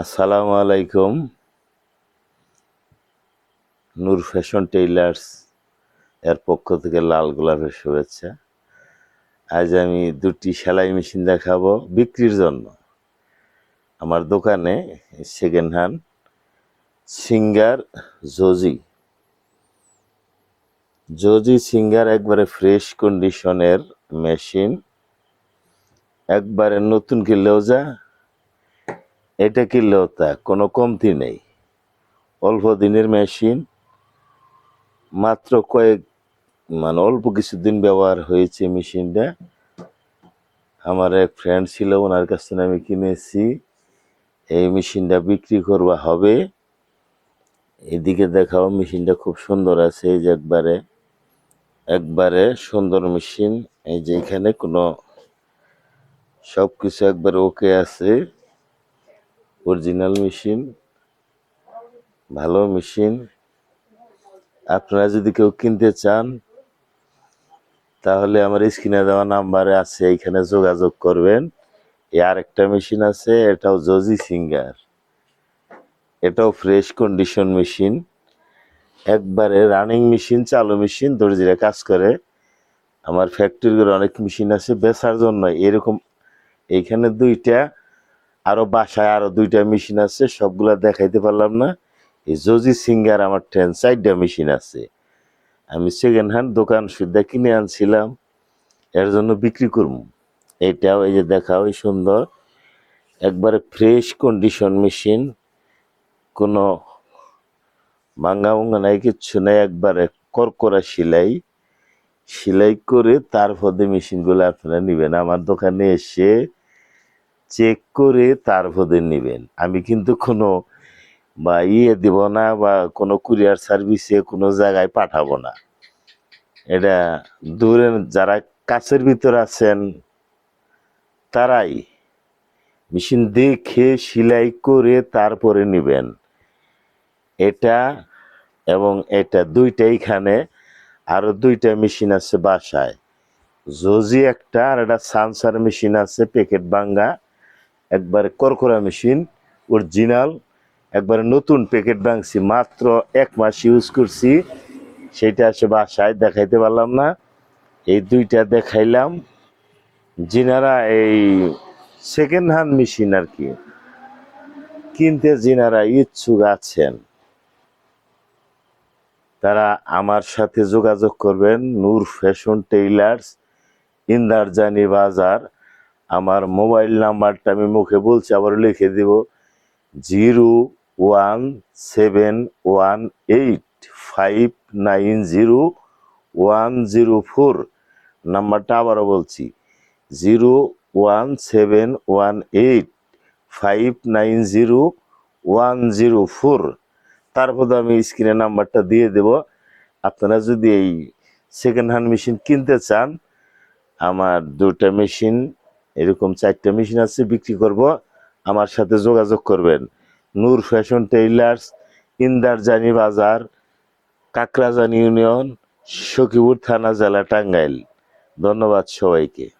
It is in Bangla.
আসসালামু আলাইকুম। নূর ফ্যাশন টেইলার্স এর পক্ষ থেকে লাল গোলাপের শুভেচ্ছা। আজ আমি দুটি সেলাই মেশিন দেখাবো বিক্রির জন্য। আমার দোকানে সেকেন্ড হ্যান্ড সিঙ্গার জজি। জজি সিঙ্গার একবারে ফ্রেশ কন্ডিশনের মেশিন একবারে নতুন কিনলেও যা এটা কিনলেও তা কোনো কমতি নেই। অল্প দিনের মেশিন, মাত্র কয়েক মানে অল্প কিছুদিন ব্যবহার হয়েছে মেশিনটা। আমার এক ফ্রেন্ড ছিল, ওনার কাছ থেকে আমি কিনেছি। এই মেশিনটা বিক্রি করবা হবে। এদিকে দেখাও মেশিনটা খুব সুন্দর আছে, এই যে একবারে। একবারে সুন্দর মেশিন, এই যে এখানে কোনো সব কিছু একবারে ওকে আছে। অরিজিনাল মেশিন, ভালো মেশিন। আপনারা যদি কেউ কিনতে চান, তাহলে আমার স্ক্রিনে দেওয়া নাম্বারে আছে এইখানে যোগাযোগ করবেন। আর একটা মেশিন আছে, এটাও জজি সিঙ্গার। এটাও ফ্রেশ কন্ডিশন মেশিন। একবারে রানিং মেশিন, চালু মেশিন, দর্জিরা কাজ করে। আমার ফ্যাক্টরির অনেক মেশিন আছে, বেচার জন্য এরকম এইখানে দুইটা আরও বাসায় আরও দুইটা মেশিন আছে, সবগুলা দেখাইতে পারলাম না। এই জজি সিঙ্গার আমার ট্রেন চারটা মেশিন আছে। আমি সেকেন্ড হ্যান্ড দোকান সুদ্ধা কিনে আনছিলাম, এর জন্য বিক্রি করব। এটাও এই যে দেখাও, এই সুন্দর। একবারে ফ্রেশ কন্ডিশন মেশিন কোনো ভাঙ্গা ভাঙ্গা নাই, কিচ্ছু নাই, একবারে করকরা সেলাই। সেলাই করে তারপরে মেশিনগুলো আপনারা নেবেন। আমার দোকানে এসে চেক করে তার তারপরে নেবেন। আমি কিন্তু কোনো বা ইয়ে দিব না বা কোনো কুরিয়ার সার্ভিসে কোনো জায়গায় পাঠাবো না। এটা দূরে যারা কাছের ভিতর আছেন, তারাই মেশিন দেখে সেলাই করে তারপরে নেবেন। এটা এবং এটা দুইটা এখানে, আরও দুইটা মেশিন আছে বাসায়। জজি একটা আর একটা সানসার মেশিন আছে, প্যাকেট ভাঙ্গা। একবারে করকরা মেশিন অরিজিনাল একবারে নতুন প্যাকেট ভাঙছি, মাত্র এক মাস ইউজ করছি। সেটা আসে বাসায়, দেখাইতে পারলাম না। এই দুইটা দেখাইলাম। যিনারা এই সেকেন্ড হ্যান্ড মেশিন আর কি। কিনতে যিনারা ইচ্ছুক আছেন। তারা আমার সাথে যোগাযোগ করবেন, নূর ফ্যাশন টেইলার্স, ইন্দারজানি বাজার। আমার মোবাইল নাম্বারটা আমি মুখে বলছি আবার লিখে দিব। Zero one seven one eight five nine zero one zero four নাম্বারটা আবারও বলছি। Zero one seven one eight five nine zero one zero four তারপর আমি স্ক্রিনে নাম্বারটা দিয়ে দেব। আপনারা যদি এই সেকেন্ড হ্যান্ড মেশিন কিনতে চান, আমার দুটা মেশিন এরকম চারটা মেশিন আছে, বিক্রি করব। আমার সাথে যোগাযোগ করবেন। নূর ফ্যাশন টেইলার্স ইন্দারজানি বাজার, কাকরাজান ইউনিয়ন, সখীপুর থানা, জেলা টাঙ্গাইল। ধন্যবাদ সবাইকে।